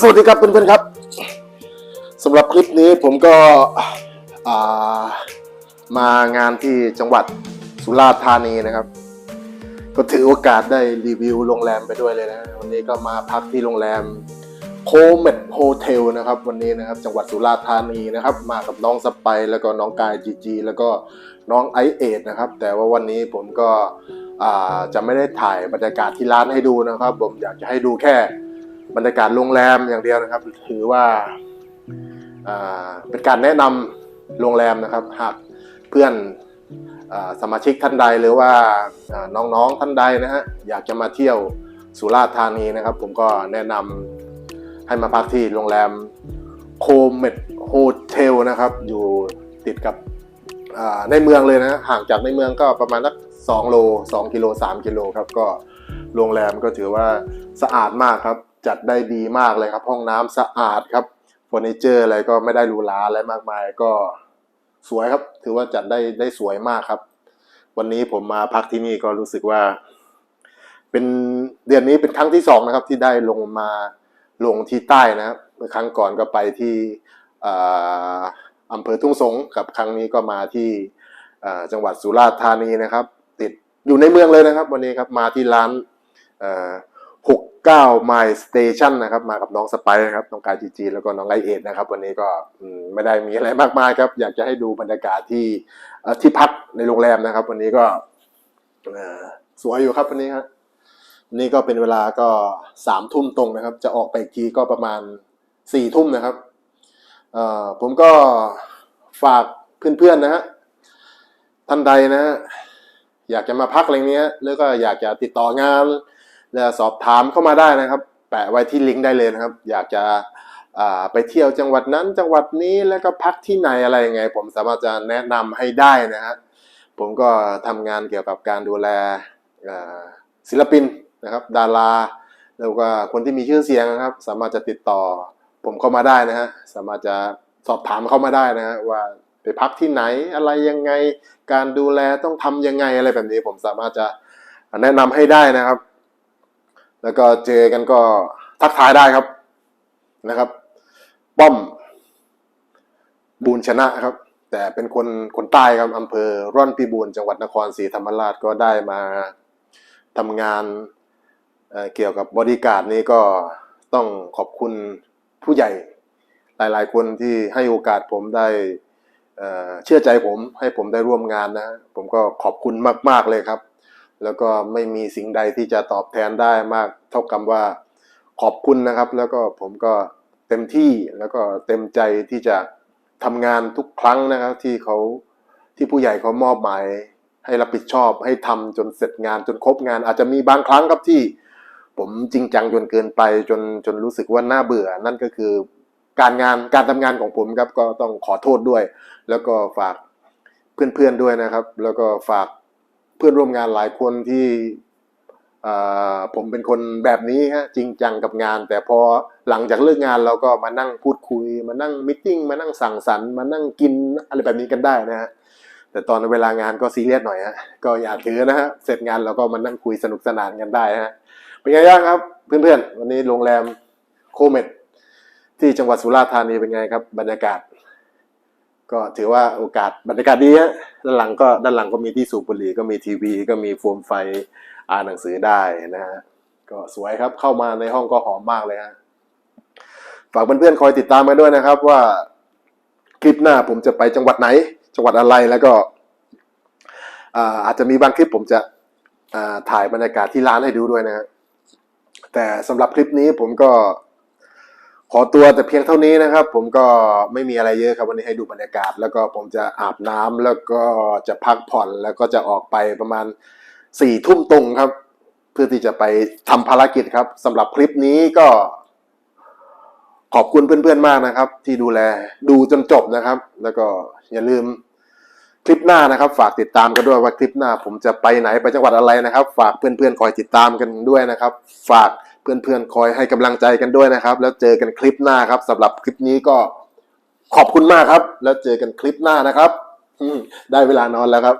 สวัสดีครับเพื่อนๆครับสำหรับคลิปนี้ผมก็มางานที่จังหวัดสุราษฎร์ธานีนะครับ ก็ถือโอกาสได้รีวิวโรงแรมไปด้วยเลยนะวันนี้ก็มาพักที่โรงแรมโคเมดโฮเทลนะครับวันนี้นะครับจังหวัดสุราษฎร์ธานีนะครับ มากับน้องสไปแล้วก็น้องกายจีจีแล้วก็น้องไอเอดนะครับ แต่ว่าวันนี้ผมก็จะไม่ได้ถ่ายบรรยากาศที่ร้านให้ดูนะครับ ผมอยากจะให้ดูแค่ บรรยากาศโรงแรมอย่างเดียวนะครับ ถือว่าเป็นการแนะนำโรงแรมนะครับ หากเพื่อนอสมาชิกท่านใดหรือว่าน้องๆท่านใดนะฮะอยากจะมาเที่ยวสุราษฎร์ธานีนะครับ ผมก็แนะนำให้มาพักที่โรงแรมโคเมดโฮเทลนะครับ อยู่ติดกับในเมืองเลยนะห่างจากในเมืองก็ประมาณสักสองโลสองกิโลสามกิโลครับ ก็โรงแรมก็ถือว่าสะอาดมากครับ จัดได้ดีมากเลยครับ ห้องน้ำสะอาดครับเฟอร์นิเจอร์อะไรก็ไม่ได้หรูหราอะไรมากมายก็สวยครับ ถือว่าจัดได้ได้สวยมากครับ วันนี้ผมมาพักที่นี่ก็รู้สึกว่า เป็นเดือนนี้เป็นครั้งที่สองนะครับ ที่ได้ลงมาลงที่ใต้นะครับครั้งก่อนก็ไปที่อ่าอำเภอทุ่งสงกับครั้งนี้ก็มาที่จังหวัดสุราษฎร์ธานีนะครับ ติดอยู่ในเมืองเลยนะครับ วันนี้ครับมาที่ร้าน หกเก้าไมล์สเตชันะครับ มากับน้องสไปร์ครับ น้องกายจีจีแล้วก็น้องไอเอ็ดนะครับ วันนี้ก็ไม่ได้มีอะไรมากมายครับ อยากจะให้ดูบรรยากาศที่ที่พักในโรงแรมนะครับ วันนี้ก็สวยอยู่ครับวันนี้ครับวันนี้ก็เป็นเวลาก็สามทุ่มตรงนะครับ จะออกไปกทีก็ประมาณสี่ทุ่มนะครับผมก็ฝากเพื่อนๆนะฮะท่านใดนะฮะอยากจะมาพักอะไรเนี้ยหรือก็อยากจะติดต่องาน และสอบถามเข้ามาได้นะครับ แปะไว้ที่ลิงก์ได้เลยนะครับ อยากจะไปเที่ยวจังหวัดนั้นจังหวัดนี้แล้วก็พักที่ไหนอะไรยังไง ผมสามารถจะแนะนำให้ได้นะฮะผมก็ทำงานเกี่ยวกับการดูแลศิลปินนะครับ ดาราแล้วก็คนที่มีชื่อเสียงนะครับ สามารถจะติดต่อผมเข้ามาได้นะฮะสามารถจะสอบถามเข้ามาได้นะฮะว่าไปพักที่ไหนอะไรยังไง การดูแลต้องทำยังไงอะไรแบบนี้ ผมสามารถจะแนะนำให้ได้นะครับ แล้วก็เจอกันก็ทักทายได้ครับนะครับ ป้อม บูญชนะครับ แต่เป็นคนคนใต้ครับอำเภอร่อนพิบูรณ์จังหวัดนครศรีธรรมราชก็ได้มาทำงานเเกี่ยวกับบริการดนี้ก็ต้องขอบคุณผู้ใหญ่หลาย ๆ คนที่ให้โอกาสผมได้เชื่อใจผมให้ผมได้ร่วมงานนะ ผมก็ขอบคุณมาก ๆ เลยครับ แล้วก็ไม่มีสิ่งใดที่จะตอบแทนได้มากเท่ากับว่าขอบคุณนะครับ แล้วก็ผมก็เต็มที่แล้วก็เต็มใจที่จะทำงานทุกครั้งนะครับ ที่เขาที่ผู้ใหญ่เขามอบหมายให้รับผิดชอบให้ทำจนเสร็จงานจนครบงาน อาจจะมีบางครั้งครับที่ผมจริงจังจนเกินไปจนจนรู้สึกว่าน่าเบื่อ นั่นก็คือการงานการทำงานของผมครับก็ต้องขอโทษด้วย แล้วก็ฝากเพื่อนๆด้วยนะครับ แล้วก็ฝาก เพื่อนร่วมงานหลายคนที่ผมเป็นคนแบบนี้ฮะจริงจังกับงาน แต่พอหลังจากเลิกงานเราก็มานั่งพูดคุย มานั่งมิทติ้งมานั่งสั่งสรรค์มานั่งกินอะไรแบบนี้กันได้นะฮะแต่ตอนเวลางานก็ซีเรียสหน่อยฮะก็อย่าถือนะฮะเสร็จงานเราก็มานั่งคุยสนุกสนานกันได้ฮะเป็นไงบ้างครับ เพื่อนๆ วันนี้โรงแรมโคเมดที่จังหวัดสุราษฎร์ธานีเป็นไงครับบรรยากาศ ก็ถือว่าโอกาสบรรยากาศดีฮะด้านหลังก็ด้านหลังก็มีที่สูบบุหรี่ก็มีทีวี ก็มีโฟมไฟอ่านหนังสือได้นะฮะก็สวยครับเข้ามาในห้องก็หอมมากเลยฮะฝากเพื่อนๆคอยติดตามกันด้วยนะครับ ว่าคลิปหน้าผมจะไปจังหวัดไหน จังหวัดอะไรแล้วก็อาอาจจะมีบางคลิปผมจะถ่ายบรรยากาศที่ร้านให้ดูด้วยนะฮะแต่สำหรับคลิปนี้ผมก็ ขอตัวแต่เพียงเท่านี้นะครับ ผมก็ไม่มีอะไรเยอะครับวันนี้ให้ดูบรรยากาศ แล้วก็ผมจะอาบน้ำแล้วก็จะพักผ่อนแล้วก็จะออกไปประมาณสี่ทุ่มตรงครับ เพื่อที่จะไปทำภารกิจครับสำหรับคลิปนี้ก็ขอบคุณเพื่อนๆมากนะครับ ที่ดูแลดูจนจบนะครับ แล้วก็อย่าลืมคลิปหน้านะครับ ฝากติดตามกันด้วยว่าคลิปหน้า ผมจะไปไหนไปจังหวัดอะไรนะครับ ฝากเพื่อนๆคอยติดตามกันด้วยนะครับ ฝาก เพื่อนๆคอยให้กำลังใจกันด้วยนะครับ แล้วเจอกันคลิปหน้าครับสำหรับคลิปนี้ก็ขอบคุณมากครับ แล้วเจอกันคลิปหน้านะครับได้เวลานอนแล้วครับ